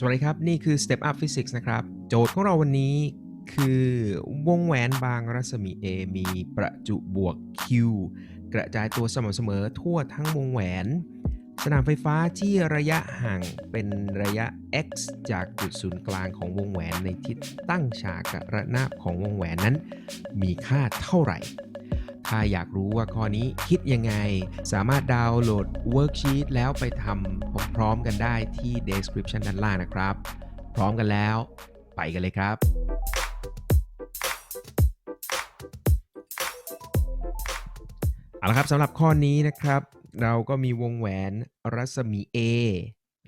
สวัสดีครับ นี่คือ Step Up Physics นะครับ โจทย์ของเราวันนี้คือวงแหวนบางรัศมี A มีประจุบวก Q กระจายตัวสม่ำเสมอทั่วทั้งวงแหวน สนามไฟฟ้าที่ระยะห่างเป็นระยะ x จากจุดศูนย์กลางของวงแหวนในทิศตั้งฉากกระนาบของวงแหวนนั้น มีค่าเท่าไหร่ ถ้าอยากรู้ว่าข้อนี้คิดยังไง สามารถดาวน์โหลดเวิร์กชีตแล้วไปทำพร้อมๆกันได้ที่ description ด้านล่างนะครับ พร้อมกันแล้ว ไปกันเลยครับ เอาละครับสำหรับข้อนี้นะครับ เราก็มีวงแหวนรัศมี A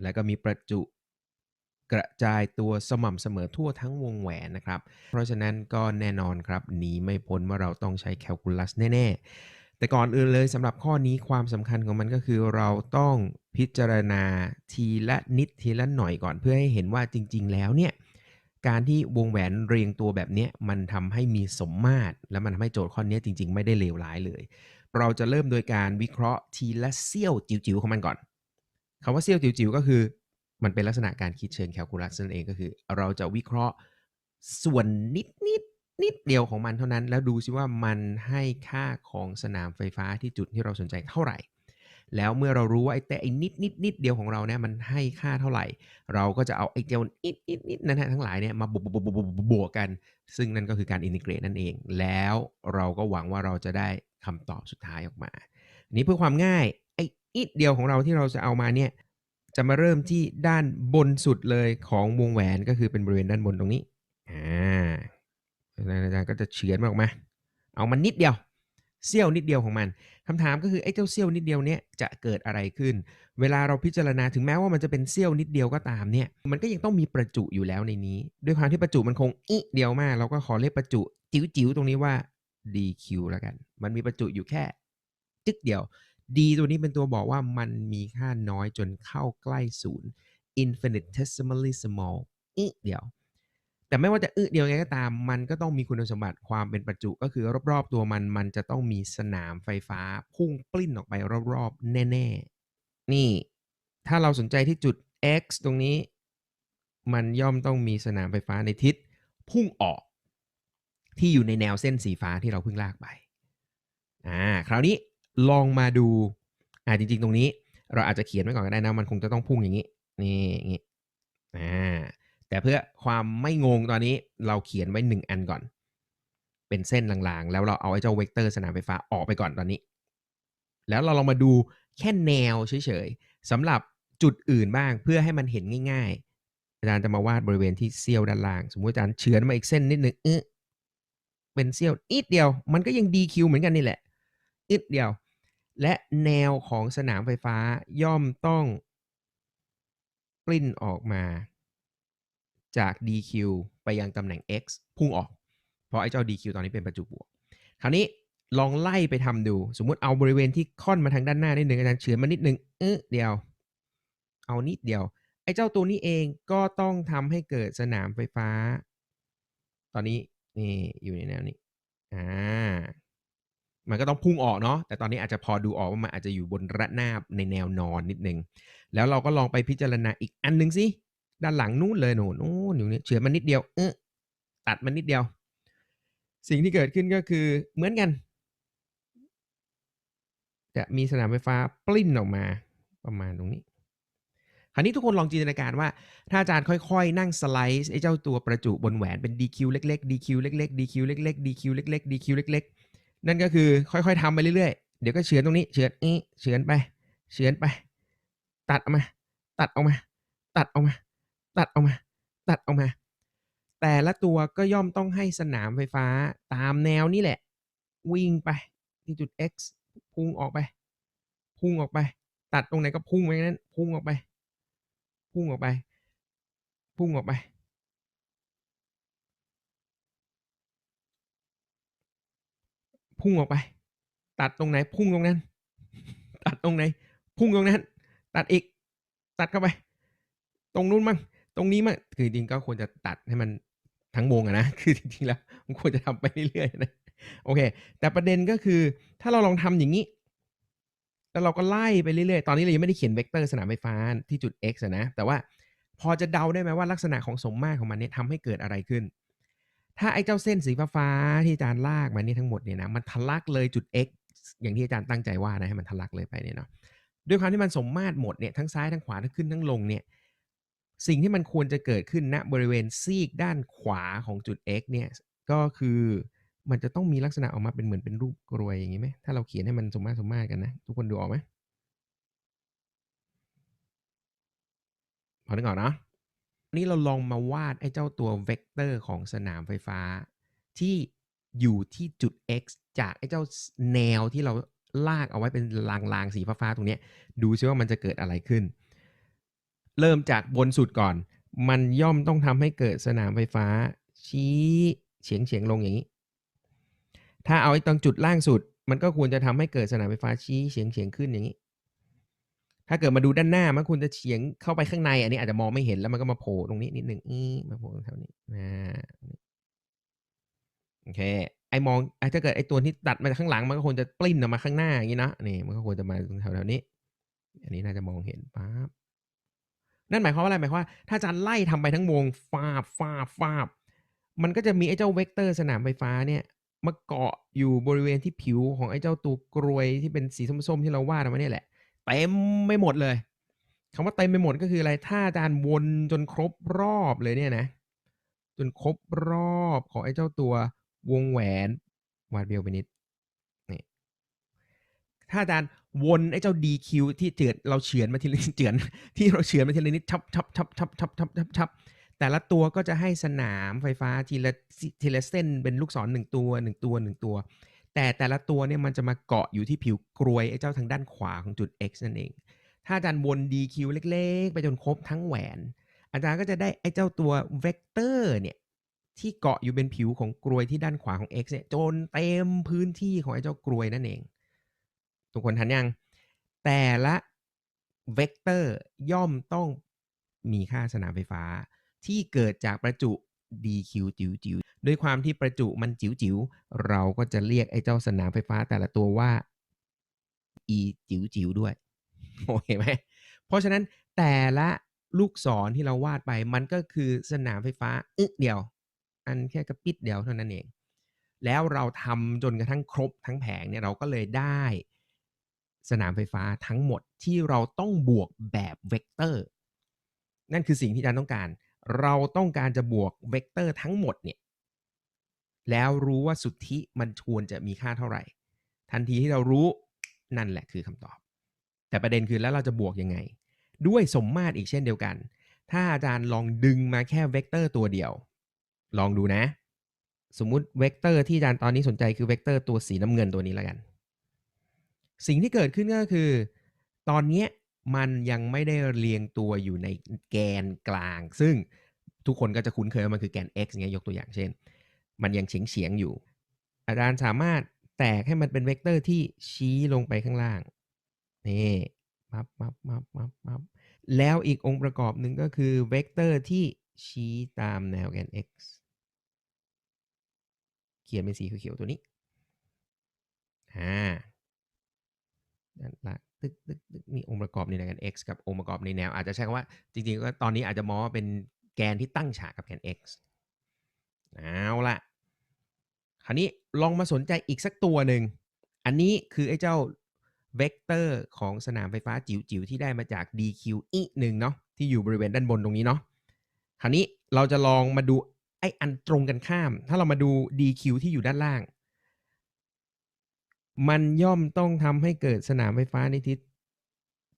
แล้วก็มีประจุ กระจายตัวสม่ำเสมอทั่วทั้งวงแหวนนะครับ เพราะฉะนั้นก็แน่นอนครับหนีไม่พ้นว่าเราต้องใช้แคลคูลัสแน่ ๆ แต่ก่อนอื่นเลยสำหรับข้อนี้ความสำคัญของมันก็คือเราต้องพิจารณาทีละนิดทีละหน่อยก่อนเพื่อให้เห็นว่าจริง ๆ แล้วเนี่ยการที่วงแหวนเรียงตัวแบบนี้มันทำให้มีสมมาตร และมันทำให้โจทย์ข้อนี้จริง ๆ ไม่ได้เลวร้ายเลย เราจะเริ่มโดยการวิเคราะห์ทีละเสี้ยวจิ๋วๆของมันก่อนคำว่าเสี้ยวจิ๋วๆก็คือ มันเป็นลักษณะการคิดเชิงแคลคูลัสนั่นเองก็คือ เราจะวิเคราะห์ส่วนนิดนิดนิดเดียวของมันเท่านั้น แล้วดูซิว่ามันให้ค่าของสนามไฟฟ้าที่จุดที่เราสนใจเท่าไหร่ แล้วเมื่อเรารู้ว่าไอ้แต่ไอ้นิดนิดนิดเดียวของเราเนี่ยมันให้ค่าเท่าไหร่ เราก็จะเอาไอ้เจ้านิดนิดนิดนั้นนะทั้งหลายเนี่ยมาบวกบวกบวกบวกบวกกัน ซึ่งนั่นก็คือการอินทิเกรตนั่นเอง แล้วเราก็หวังว่าเราจะได้คำตอบสุดท้ายออกมานนี้เพื่อความง่ายไอ้นิดเดียวของเราที่เราจะเอามาเนี่ย จะมาเริ่มที่ด้านบนสุดเลยของวงแหวนก็คือเป็นบริเวณด้านบนตรงนี้อ่าอาจารย์ก็จะเฉือนมันออกมา เอามันนิดเดียวเสี้ยวนิดเดียวของมันคำถามก็คือไอ้เจ้าเสี้ยวนิดเดียวเนี้ยจะเกิดอะไรขึ้น เวลาเราพิจารณาถึงแม้ว่ามันจะเป็นเสี้ยวนิดเดียวก็ตามเนี่ย มันก็ยังต้องมีประจุอยู่แล้วในนี้ ด้วยความที่ประจุมันคงอิเดียวมาก เราก็ขอเรียกประจุจิ๋วๆตรงนี้ว่า dq แล้วกัน มันมีประจุอยู่แค่ จึกเดียว d ตัวนี้เป็นตัวบอกว่ามันมีค่าน้อยจนเข้าใกล้ศูนย์ infinitesimally small อึเดียว แต่ไม่ว่าจะอึเดียวไงก็ตาม มันก็ต้องมีคุณสมบัติความเป็นประจุก็คือรอบๆตัวมันมันจะต้องมีสนามไฟฟ้า พุ่งปลิ้นออกไปรอบๆ แน่ๆ นี่ ถ้าเราสนใจที่จุด x ตรงนี้ มันย่อมต้องมีสนามไฟฟ้าในทิศ พุ่งออก ที่อยู่ในแนวเส้นสีฟ้าที่เราเพิ่งลากไปอ่าคราวนี้ ลองมาดู อ่าจริง ๆ ตรงนี้ เราอาจจะเขียนไว้ก่อนก็ได้นะ มันคงจะต้องพุ่งอย่างนี้ นี่อย่างนี้อ่าแต่เพื่อความไม่งงตอนนี้เราเขียนไว้ 1 อันก่อน เป็นเส้นลางๆ แล้วเราเอาไอ้เจ้าเวกเตอร์สนามไฟฟ้าออกไปก่อนตอนนี้ แล้วเราลองมาดูแค่แนวเฉยๆสำหรับจุดอื่นบ้างเพื่อให้มันเห็นง่ายๆ อาจารย์จะมาวาดบริเวณที่เสี้ยวด้านล่าง สมมติอาจารย์เฉือนมาอีกเส้นนิดนึงเออเป็นเสี้ยวนิดเดียว มันก็ยัง DQ เหมือนกันนี่แหละ นิดเดียว และแนวของสนามไฟฟ้าย่อมต้องปลิ้นออกมา จาก dq ไปยังตำแหน่ง x พุ่งออก เพราะไอ้เจ้า dq ตอนนี้เป็นประจุบวก คราวนี้ลองไล่ไปทำดู สมมุติเอาบริเวณที่ค่อนมาทางด้านหน้านิดนึงอาจารย์เฉือนมานิดหนึ่งเออเดียว เอานิดเดียว ไอ้เจ้าตัวนี้เองก็ต้องทำให้เกิดสนามไฟฟ้า ตอนนี้นี่อยู่ในแนวนี้อ่า มันก็ต้องพุ่งออกเนาะแต่ตอนนี้อาจจะพอดูออกว่ามันอาจจะอยู่บนระนาบในแนวนอนนิดนึง แล้วเราก็ลองไปพิจารณาอีกอันหนึ่งสิด้านหลังนู้นเลยโน่นนู้นอยู่นี่เฉือนมันนิดเดียวเออตัดมันนิดเดียว สิ่งที่เกิดขึ้นก็คือเหมือนกัน จะมีสนามไฟฟ้าปลิ้นออกมาประมาณตรงนี้คราวนี้ทุกคนลองจินตนาการว่า ถ้าอาจารย์ค่อยๆ นั่งสไลด์ไอ้เจ้าตัวประจุบนแหวนเป็น DQ เล็กๆ DQ เล็กๆ DQ เล็กๆ DQ เล็กๆ DQ เล็กๆ นั่นก็คือค่อยๆทำไปเรื่อยๆ เดี๋ยวก็เฉือนตรงนี้เฉือนนี้เฉือนไป เฉือนไป ตัดออกมา ตัดออกมา ตัดออกมา ตัดออกมา ตัดออกมา แต่ละตัวก็ย่อมต้องให้สนามไฟฟ้าตามแนวนี้แหละ วิ่งไปที่จุด x พุ่งออกไป พุ่งออกไป ตัดตรงไหนก็พุ่งไปนั้น พุ่งออกไป พุ่งออกไป พุ่งออกไป พุ่งออกไป ตัดตรงไหน พุ่งตรงนั้น ตัดตรงไหน พุ่งตรงนั้น ตัดอีก ตัดเข้าไป ตรงนู้นมั่งตรงนี้มั่งคือจริงก็ควรจะตัดให้มันทั้งวงอะนะคือจริงๆแล้วมันควรจะทำไปเรื่อยๆนะโอเค แต่ประเด็นก็คือถ้าเราลองทำอย่างนี้ แล้วเราก็ไล่ไปเรื่อยๆ ตอนนี้เรายังไม่ได้เขียนเวกเตอร์สนามไฟฟ้าที่จุด x อะนะ แต่ว่าพอจะเดาได้ไหมว่าลักษณะของสมมาตรของมันเนี่ยทำให้เกิดอะไรขึ้น ถ้าไอ้เจ้าเส้นสีฟ้าที่อาจารย์ลากมานี่ทั้งหมดเนี่ยนะมันทะลักเลยจุด x อย่างที่อาจารย์ตั้งใจว่านะให้มันทะลักเลยไปเนี่ยเนาะด้วยความที่มันสมมาตรหมดเนี่ยทั้งซ้ายทั้งขวาทั้งขึ้นทั้งลงเนี่ยสิ่งที่มันควรจะเกิดขึ้นณบริเวณซีกด้านขวาของจุด x เนี่ยก็คือมันจะต้องมีลักษณะออกมาเป็นเหมือนเป็นรูปกรวยอย่างนี้ไหมถ้าเราเขียนให้มันสมมาตรสมมาตรกันนะ ทุกคนดูออกไหมพอนึกออกเนาะ นี่เราลองมาวาดไอ้เจ้าตัวเวกเตอร์ของสนามไฟฟ้า ที่อยู่ที่จุด x จากไอ้เจ้าแนวที่เราลากเอาไว้เป็นรางๆสีฟ้าๆตรงนี้ดูซิว่ามันจะเกิดอะไรขึ้น เริ่มจากบนสุดก่อน มันย่อมต้องทำให้เกิดสนามไฟฟ้า ชี้เฉียงเฉียงลงอย่างนี้ ถ้าเอาไอ้ตรงจุดล่างสุด มันก็ควรจะทำให้เกิดสนามไฟฟ้าชี้เฉียงเฉียงขึ้นอย่างนี้ ถ้าเกิดมาดูด้านหน้ามันควรจะเฉียงเข้าไปข้างใน อันนี้อาจจะมองไม่เห็นแล้วมันก็มาโผล่ตรงนี้นิดหนึ่งอีมาโผล่ตรงแถวนี้อ่าโอเค ไอ้มองไอ้ถ้าเกิดไอ้ตัวที่ตัดมาจากข้างหลังมันก็ควรจะปลิ้นออกมาข้างหน้าอย่างนี้นะนี่มันก็ควรจะมาตรงแถวๆนี้ อันนี้น่าจะมองเห็นปั๊บนั่นหมายความว่าอะไรหมายความว่าถ้าอาจารย์ไล่ทำไปทั้งวงฟาบฟาบฟาบมันก็จะมีไอ้เจ้าเวกเตอร์สนามไฟฟ้าเนี่ยมาเกาะอยู่บริเวณที่ผิวของไอ้เจ้าตัวกรวยที่เป็นสีส้มๆที่เราวาดเอาเนี่ยแหละ ต็มไม่หมดเลยคำว่าเต็มไปหมดก็คืออะไร ถ้าอาจารย์วนจนครบรอบเลยเนี่ยนะ จนครบรอบของไอ้เจ้าตัววงแหวนวาดเบลไปนิดนี่ถ้าอาจารย์วนไอ้เจ้า DQ ที่เจือดเราเฉือนมาทีละนิดเจือนที่เราเฉือนมาทีละนิดชับชับชับชับชับชับชับชับแต่ละตัวก็จะให้สนามไฟฟ้าทีละทีละเส้นเป็นลูกศรหนึ่งตัวหนึ่งตัวหนึ่งตัว แต่แต่ละตัวเนี่ยมันจะมาเกาะอยู่ที่ผิวกรวยไอ้เจ้าทางด้านขวาของจุด x นั่นเอง ถ้าอาจารย์วน DQ เล็ก ๆ ไปจนครบทั้งแหวน อาจารย์ก็จะได้ไอ้เจ้าตัวเวกเตอร์เนี่ยที่เกาะอยู่เป็นผิวของกรวยที่ด้านขวาของ x เนี่ยจนเต็มพื้นที่ของไอ้เจ้ากรวยนั่นเอง ทุกคนทันยัง แต่ละเวกเตอร์ย่อมต้องมีค่าสนามไฟฟ้าที่เกิดจากประจุ dq จิ๋ว ด้วยความที่ประจุมันจิ๋วจิ๋วๆเราก็จะเรียกไอ้เจ้าสนามไฟฟ้าแต่ละตัวว่า e จิ๋วจิ๋วๆด้วยโอเคไหมเพราะฉะนั้นแต่ละลูกศรที่เราวาดไปมันก็คือสนามไฟฟ้าอึเดียว อันแค่กระปิดเดียวเท่านั้นเอง แล้วเราทำจนกระทั่งครบทั้งแผงเนี่ยเราก็เลยได้สนามไฟฟ้าทั้งหมดที่เราต้องบวกแบบเวกเตอร์ นั่นคือสิ่งที่อาจารย์ต้องการ เราต้องการจะบวกเวกเตอร์ทั้งหมดเนี่ย แล้วรู้ว่าสุทธิมันควรจะมีค่าเท่าไหร่ ทันทีที่เรารู้นั่นแหละคือคำตอบ แต่ประเด็นคือแล้วเราจะบวกยังไง ด้วยสมมาตรอีกเช่นเดียวกัน ถ้าอาจารย์ลองดึงมาแค่เวกเตอร์ตัวเดียว ลองดูนะ สมมุติเวกเตอร์ที่อาจารย์ตอนนี้สนใจคือเวกเตอร์ตัวสีน้ำเงินตัวนี้แล้วกัน สิ่งที่เกิดขึ้นก็คือ ตอนนี้มันยังไม่ได้เรียงตัวอยู่ในแกนกลาง ซึ่งทุกคนก็จะคุ้นเคยว่ามันคือแกน x เงี้ยยกตัวอย่างเช่น มันยังเฉียงเฉียงอยู่ อาจารย์สามารถแตกให้มันเป็นเวกเตอร์ที่ชี้ลงไปข้างล่าง นี่มับมับมับมับมับแล้วอีกองค์ประกอบหนึ่งก็คือเวกเตอร์ที่ชี้ตามแนวแกน x เขียนเป็นสีเขียวๆตัวนี้อ่าด้านล่างตึกตึกตึกนี่องค์ประกอบในแนวแกน x กับองค์ประกอบในแนว อาจจะใช้คำว่า จริงๆก็ตอนนี้อาจจะมองว่าเป็นแกนที่ตั้งฉากกับแกน x เอาละ ราวนี้ลองมาสนใจอีกสักตัวหนึ่ง อันนี้คือไอ้เจ้าเวกเตอร์ของสนามไฟฟ้าจิ๋วๆ ที่ได้มาจาก dq อีหนึ่งเนาะที่อยู่บริเวณด้านบนตรงนี้เนาะคราวนี้เราจะลองมาดูไอ้อันตรงกันข้าม ถ้าเรามาดู dq ที่อยู่ด้านล่าง มันย่อมต้องทำให้เกิดสนามไฟฟ้าในทิศ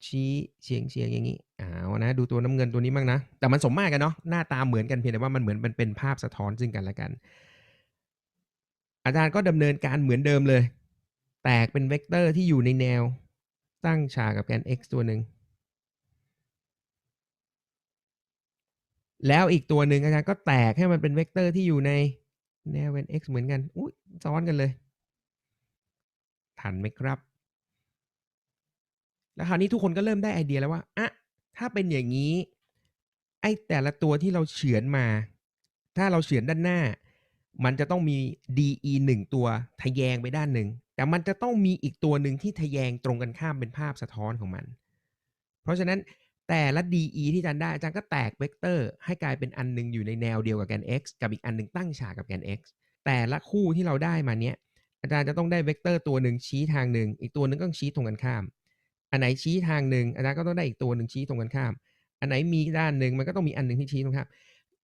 ชี้เฉียงเฉียงๆอย่างนี้เอาวนะ ดูตัวน้ำเงินตัวนี้บ้างนะ แต่มันสมมาตรกันเนาะหน้าตาเหมือนกันเพียงแต่ว่ามันเหมือนมันเป็นภาพสะท้อนซึ่งกันและกัน อาจารย์ก็ดำเนินการเหมือนเดิมเลย แตกเป็นเวกเตอร์ที่อยู่ในแนว ตั้งฉากกับแกน x ตัวหนึ่ง แล้วอีกตัวหนึ่งอาจารย์ก็แตกให้มันเป็นเวกเตอร์ที่อยู่ในแนวแกน x เหมือนกัน อุ้ยซ้อนกันเลย ทันไหมครับ แล้วคราวนี้ทุกคนก็เริ่มได้ไอเดียแล้วว่าอะถ้าเป็นอย่างนี้ ไอแต่ละตัวที่เราเฉือนมา ถ้าเราเฉือนด้านหน้า มันจะต้องมี DE หนึ่งตัวทะแยงไปด้านหนึ่ง แต่มันจะต้องมีอีกตัวหนึ่งที่ทะแยงตรงกันข้ามเป็นภาพสะท้อนของมัน เพราะฉะนั้นแต่ละ DE ที่อาจารย์ได้อาจารย์ก็แตกเวกเตอร์ ให้กลายเป็นอันหนึ่งอยู่ในแนวเดียวกับแกน x กับอีกอันหนึ่งตั้งฉากกับแกน x แต่ละคู่ที่เราได้มาเนี้ยอาจารย์จะต้องได้เวกเตอร์ตัวหนึ่งชี้ทางหนึ่งอีกตัวหนึ่งก็ต้องชี้ตรงกันข้าม อันไหนชี้ทางหนึ่งอาจารย์ก็ต้องได้อีกตัวหนึ่งชี้ตรงกันข้าม อันไหนมีด้านหนึ่งมันก็ต้องมีอันหนึ่งที่ชี้ตรงข้าม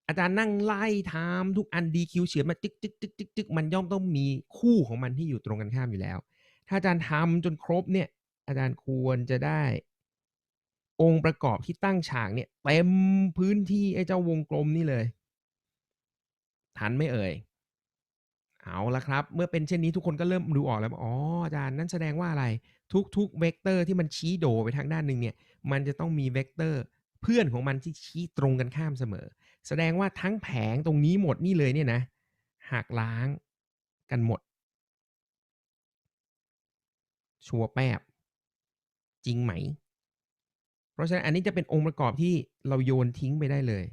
อาจารย์นั่งไล่ทำทุกอัน DQ เฉือนมาจึกจึกจึกจึกจึกมันย่อมต้องมีคู่ของมันที่อยู่ตรงกันข้ามอยู่แล้ว ถ้าอาจารย์ทำจนครบเนี่ย อาจารย์ควรจะได้ องค์ประกอบที่ตั้งฉากเนี่ยเต็มพื้นที่ไอ้เจ้าวงกลมนี่เลยทันไม่เอ่ยเอาละครับ เมื่อเป็นเช่นนี้ทุกคนก็เริ่มดูออกแล้วว่าอ๋ออาจารย์นั่นแสดงว่าอะไร ทุกๆเวกเตอร์ที่มันชี้โดไปทางด้านหนึ่งเนี่ย มันจะต้องมีเวกเตอร์เพื่อนของมันที่ชี้ตรงกันข้ามเสมอ แสดงว่าทั้งแผงตรงนี้หมดนี่เลยเนี่ยนะหักล้างกันหมด ชัวแปบ จริงไหม เพราะฉะนั้นอันนี้จะเป็นองค์ประกอบที่เราโยนทิ้งไปได้เลย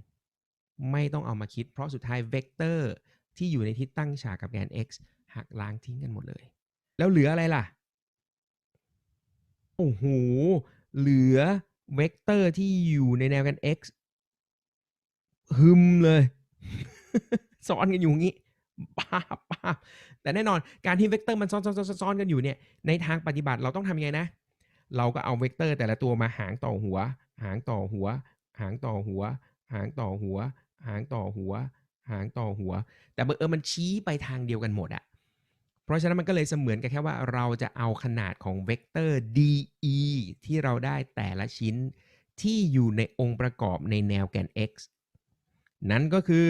ไม่ต้องเอามาคิด เพราะสุดท้ายเวกเตอร์ที่อยู่ในทิศตั้งฉากกับแกน x หักล้างทิ้งกันหมดเลย แล้วเหลืออะไรล่ะ โอ้โห เหลือเวกเตอร์ที่อยู่ในแนวแกน x ฮึมเลยซ้อนกันอยู่อย่างนี้ป้าบป้าแต่แน่นอนการที่เวกเตอร์มันซ้อนซ้อนซ้อนอนกันอยู่เนี่ยในทางปฏิบัติเราต้องทำยังไงนะ เราก็เอาเวกเตอร์แต่ละตัวมาหางต่อหัว หางต่อหัว หางต่อหัว หางต่อหัว หางต่อหัว หางต่อหัว แต่บังเออมันชี้ไปทางเดียวกันหมดอะเพราะฉะนั้นมันก็เลยเสมือนกับแค่ว่าเราจะเอาขนาดของเวกเตอร์ DE ที่เราได้แต่ละชิ้นที่อยู่ในองค์ประกอบในแนวแกน x นั่นก็คือ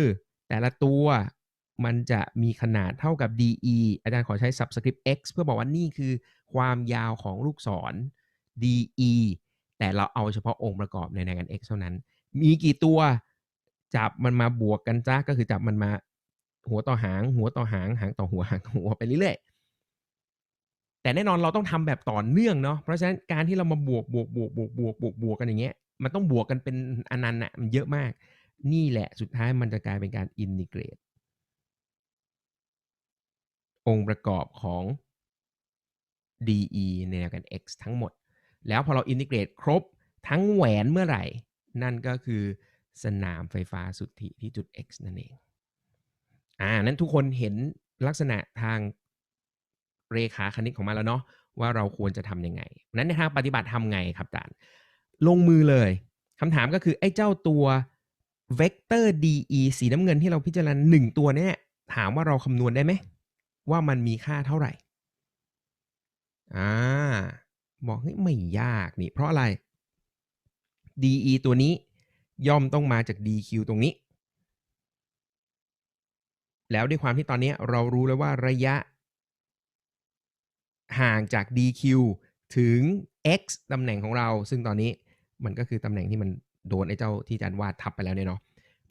แต่ละตัวมันจะมีขนาดเท่ากับ DE อาจารย์ขอใช้ subscript x เพื่อบอกว่านี่คือความยาวของลูกศร DE แต่เราเอาเฉพาะองค์ประกอบในแนกัน x เท่านั้น มีกี่ตัว จับมันมาบวกกันจ้าก็คือจับมันมาหัวต่อหาง หัวต่อหาง หางต่อหัวหางต่อหัวไปเรื่อยๆ แต่แน่นอนเราต้องทำแบบต่อเนื่องเนาะ เพราะฉะนั้นการที่เรามาบวกบวกบวกบวกบวกบวกบวกกันอย่างเงี้ย มันต้องบวกกันเป็นอนันต์อะมันเยอะมาก นี่แหละสุดท้ายมันจะกลายเป็นการอินทิเกรตองค์ประกอบของ DE ในแนวกัน x ทั้งหมด แล้วพอเราอินทิเกรตครบทั้งแหวนเมื่อไหร่ นั่นก็คือสนามไฟฟ้าสุทธิที่จุด x นั่นเอง อ่า นั้นทุกคนเห็นลักษณะทางเรขาคณิตของมันแล้วเนาะว่าเราควรจะทำยังไง นั้นในทางปฏิบัติทำไงครับอาจารย์ ลงมือเลยคำถามก็คือไอ้เจ้าตัว เวกเตอร์ DE สีน้ำเงินที่เราพิจารณาหนึ่งตัวเนี้ยถามว่าเราคำนวณได้ไหม ว่ามันมีค่าเท่าไหร่ อ่า บอกเฮ้ยไม่ยากนี่ เพราะอะไร DE ตัวนี้ย่อมต้องมาจาก DQ ตรงนี้ แล้วด้วยความที่ตอนนี้เรารู้แล้วว่าระยะ ห่างจาก DQ ถึง x ตำแหน่งของเรา ซึ่งตอนนี้มันก็คือตำแหน่งที่มัน โดนไอ้เจ้าที่อาจารย์วาดทับไปแล้วเนี่ยเนาะ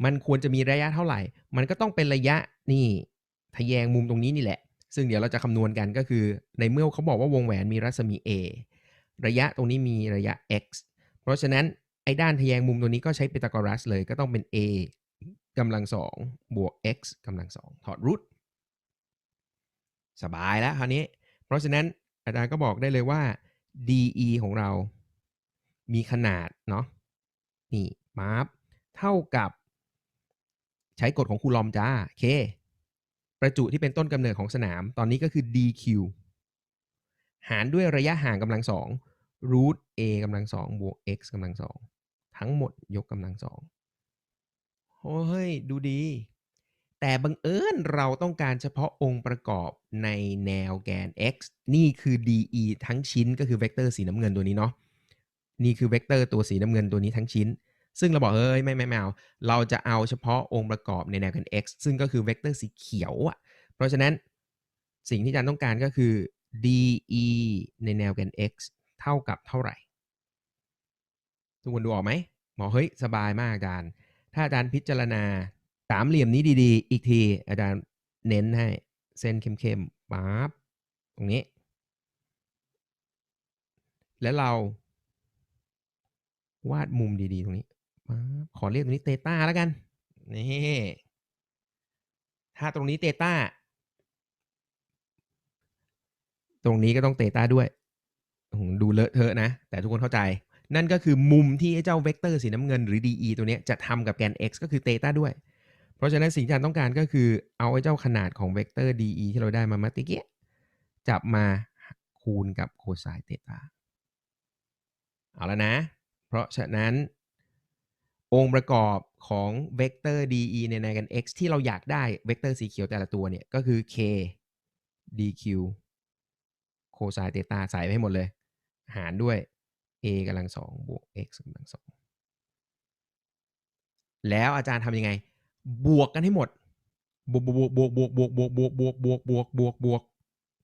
มันควรจะมีระยะเท่าไหร่ มันก็ต้องเป็นระยะนี่ทะแยงมุมตรงนี้นี่แหละ ซึ่งเดี๋ยวเราจะคำนวณกันก็คือ ในเมื่อเขาบอกว่าวงแหวนมีรัศมี a ระยะตรงนี้มีระยะ x เพราะฉะนั้นไอ้ด้านทะแยงมุมตัวนี้ก็ใช้พีทาโกรัสเลยก็ต้องเป็น a กำลังสองบวก x กำลังสองถอดรูทสบายแล้วคราวนี้ เพราะฉะนั้นอาจารย์ก็บอกได้เลยว่า DE ของเรามีขนาดเนาะ นี่มาร์เท่ากับ ใช้กฎของคูลอมจ้าเค ประจุที่เป็นต้นกำเนิดของสนาม ตอนนี้ก็คือ dq หารด้วยระยะห่างกำลังสอง root a กำลังสองบวก x กำลังสองทั้งหมดยกกำลังสองโอ้เฮ้ยดูดี แต่บังเอิญเราต้องการเฉพาะองค์ประกอบในแนวแกน x นี่คือ de ทั้งชิ้นก็คือเวกเตอร์สีน้ำเงินตัวนี้เนาะ นี่คือเวกเตอร์ตัวสีน้ำเงินตัวนี้ทั้งชิ้น ซึ่งเราบอกเอ้ยไม่ไม่ไม่เอาเราจะเอาเฉพาะองค์ประกอบในแนวแกน x ซึ่งก็คือเวกเตอร์สีเขียวอะเพราะฉะนั้นสิ่งที่อาจารย์ต้องการก็คือ de ในแนวแกน x เท่ากับเท่าไหร่ ทุกคนดูออกไหมหมอเฮ้ยสบายมากอาจารย์ ถ้าอาจารย์พิจารณาสามเหลี่ยมนี้ดีๆ อีกที อาจารย์เน้นให้เส้นเข้มๆปั๊บตรงนี้ แล้วเรา วาดมุมดีๆ ตรงนี้ขอเรียกตรงนี้เตต้าแล้วกัน นี่ถ้าตรงนี้เตต้า ตรงนี้ก็ต้องเตต้าด้วย ดูเลอะเทอะนะ แต่ทุกคนเข้าใจ นั่นก็คือมุมที่ไอ้เจ้าเวกเตอร์สีน้ำเงินหรือ DE ตัวนี้จะทำกับแกน x ก็คือเตต้าด้วย เพราะฉะนั้นสิ่งที่อาจารย์ต้องการก็คือเอาไอ้เจ้าขนาดของเวกเตอร์ DE ที่เราได้มาเมื่อกี้จับมาคูณกับโคไซน์เตต้าเอาแล้วนะ ราะฉะนั้น องค์ประกอบของเวกเตอร์ DE ในในกัน x ที่เราอยากได้เวกเตอร์สีเขียวแต่ละตัวเนี่ยก็คือ k dq โคไซน์เตต้าใส่ไปให้หมดเลย หารด้วย a กำลังสองบวก x กำลังสองแล้วอาจารย์ทำยังไง บวกกันให้หมด บวกบวกบวกบวกบวกบวกบวกบวกบวกบวกบวกบวก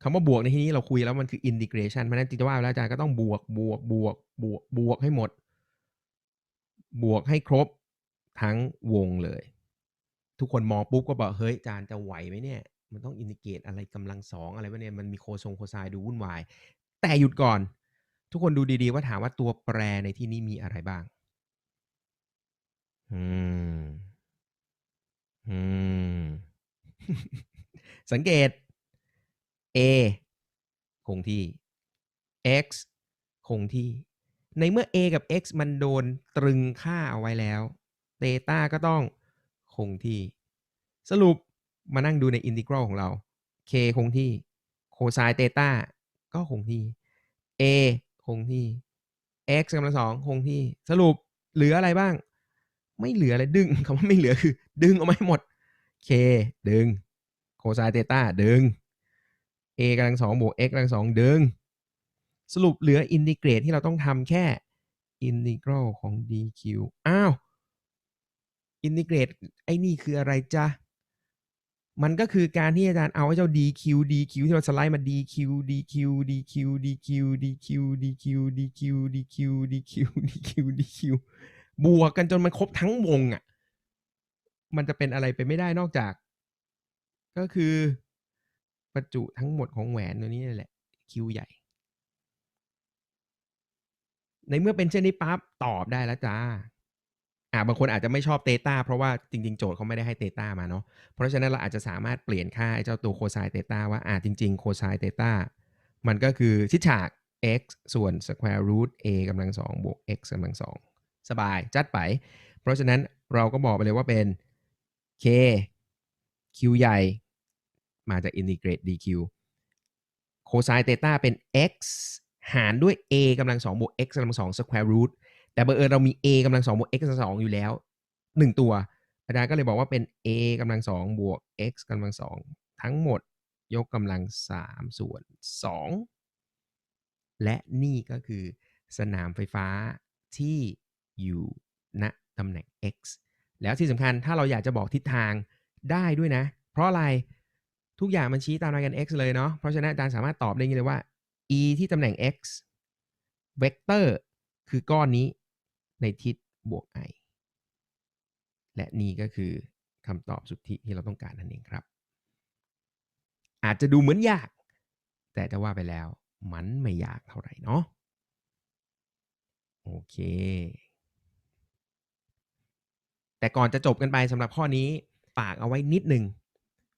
คำว่าบวกในที่นี้เราคุยแล้วมันคือ integration เพราะนั้นจริงๆว่าแล้วอาจารย์ก็ต้องบวกบวกบวกบวกบวกให้หมด บวกให้ครบทั้งวงเลย ทุกคนมองปุ๊บก็บอกเฮ้ยจารย์จะไหวไหมเนี่ย มันต้องอินทิเกตอะไรกำลังสองอะไรวะเนี่ยมันมีโคทรงโคไซดูวุ่นวาย แต่หยุดก่อน ทุกคนดูดีๆว่าถามว่าตัวแปรในที่นี้มีอะไรบ้าง อืม อืม สังเกต a คงที่ x คงที่ ในเมื่อ a กับ x มันโดนตรึงค่าเอาไว้แล้วเตต้าก็ต้องคงที่ สรุปมานั่งดูในอินทิกรัลของเรา k คงที่โคไซน์เตต้าก็คงที่ a คงที่ x กำลังสองคงที่ สรุปเหลืออะไรบ้าง ไม่เหลืออะไรดึงคำว่าไม่เหลือคือ ดึงออกมาให้หมด k ดึงโคไซน์เตต้าดึง a กำลังสองบวก x กำลังสองดึง สรุปเหลืออินทิเกรตที่เราต้องทำแค่อินทิกรัลของ dq อ้าวอินทิเกรตไอ้นี่คืออะไรจ๊ะ มันก็คือการที่อาจารย์เอาไอ้เจ้า dq dq ที่เราสไลด์มา dq dq dq dq dq dq dq dq dq dq dq บวกกันจนมันครบทั้งวงอะ มันจะเป็นอะไรไปไม่ได้นอกจาก ก็คือ ประจุทั้งหมดของแหวนตัวนี้นั่แหละ Q ใหญ่ ในเมื่อเป็นเช่นนี้ปั๊บตอบได้แล้วจ้าอ่าบางคนอาจจะไม่ชอบเตต้าเพราะว่าจริง ๆ โจทย์เขาไม่ได้ให้เตต้ามาเนาะเพราะฉะนั้นเราอาจจะสามารถเปลี่ยนค่าไอ้เจ้าตัวโคไซน์เตต้าว่าอ่าจริง ๆ โคไซน์เตต้ามันก็คือชิดฉาก x ส่วน square root a กำลังสองบวก x กำลังสองสบายจัดไป เพราะฉะนั้นเราก็บอกไปเลยว่าเป็น k q ใหญ่ มาจาก integrate dq โคไซน์เตต้าเป็น x หารด้วย a กำลังสองบวก x กำลังสอง square root แต่บังเอิญเรามี a กำลังสองบวก x กำลังสองอยู่แล้วหนึ่งตัว อาจารย์ก็เลยบอกว่าเป็น a กำลังสองบวก x กำลังสองทั้งหมดยกกำลังสามส่วนสองและนี่ก็คือสนามไฟฟ้าที่อยู่ณตำแหน่ง x แล้วที่สำคัญถ้าเราอยากจะบอกทิศทางได้ด้วยนะ เพราะอะไรทุกอย่างมันชี้ตามรายการ x เลยเนาะเพราะฉะนั้นอาจารย์สามารถตอบได้เลยว่า e ที่ตำแหน่ง x เวกเตอร์คือก้อนนี้ในทิศบวก i และนี่ก็คือคำตอบสุทธิที่เราต้องการนั่นเองครับ อาจจะดูเหมือนยาก แต่จะว่าไปแล้วมันไม่ยากเท่าไหร่เนาะโอเค แต่ก่อนจะจบกันไปสำหรับข้อนี้ฝากเอาไว้นิดนึง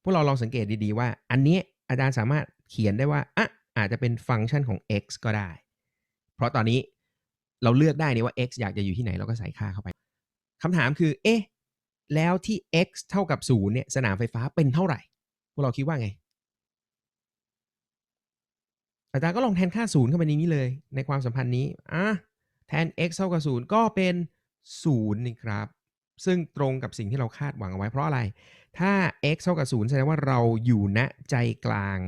พวกเราลองสังเกตดีๆว่า อันนี้อาจารย์สามารถเขียนได้ว่าอะ อาจจะเป็นฟังก์ชันของ x ก็ได้ เพราะตอนนี้เราเลือกได้นี่ว่า x อยากจะอยู่ที่ไหนเราก็ใส่ค่าเข้าไปคำถามคือ เอ๊ะ แล้วที่ x เท่ากับ0เนี่ย สนามไฟฟ้าเป็นเท่าไหร่ พวกเราคิดว่าไง อาจารย์ก็ลองแทนค่า0เข้าไปในนี้เลย ในความสัมพันธ์นี้ อะ แทน x เท่ากับ0ก็เป็น0นี่ครับ ซึ่งตรงกับสิ่งที่เราคาดหวังเอาไว้ เพราะอะไร ถ้า x เท่ากับ0แสดงว่าเราอยู่ณใจกลาง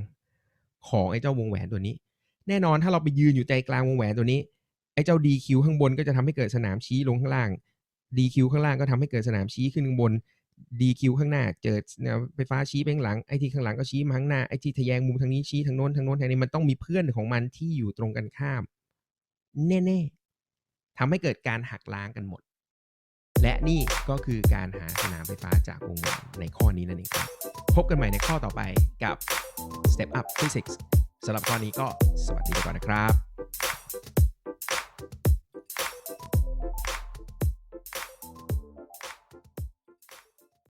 ของไอ้เจ้าวงแหวนตัวนี้ แน่นอนถ้าเราไปยืนอยู่ใจกลางวงแหวนตัวนี้ไอ้เจ้า dq ข้างบนก็จะทำให้เกิดสนามชี้ลงข้างล่าง dq ข้างล่างก็ทำให้เกิดสนามชี้ขึ้นข้างบน dq ข้างหน้าเจอไฟฟ้าชี้ไปข้างหลังไอ้ที่ข้างหลังก็ชี้มาข้างหน้าไอ้ที่ทะแยงมุมทางนี้ชี้ทางโน้นทางโน้นทางนี้มันต้องมีเพื่อนของมันที่อยู่ตรงกันข้าม แน่ๆทำให้เกิดการหักล้างกันหมด และนี่ก็คือการหาสนามไฟฟ้าจากวงแหวนในข้อนี้นั่นเองครับ พบกันใหม่ในข้อต่อไปกับ Step Up Physics สำหรับข้อนี้ก็สวัสดีไปก่อนนะครับ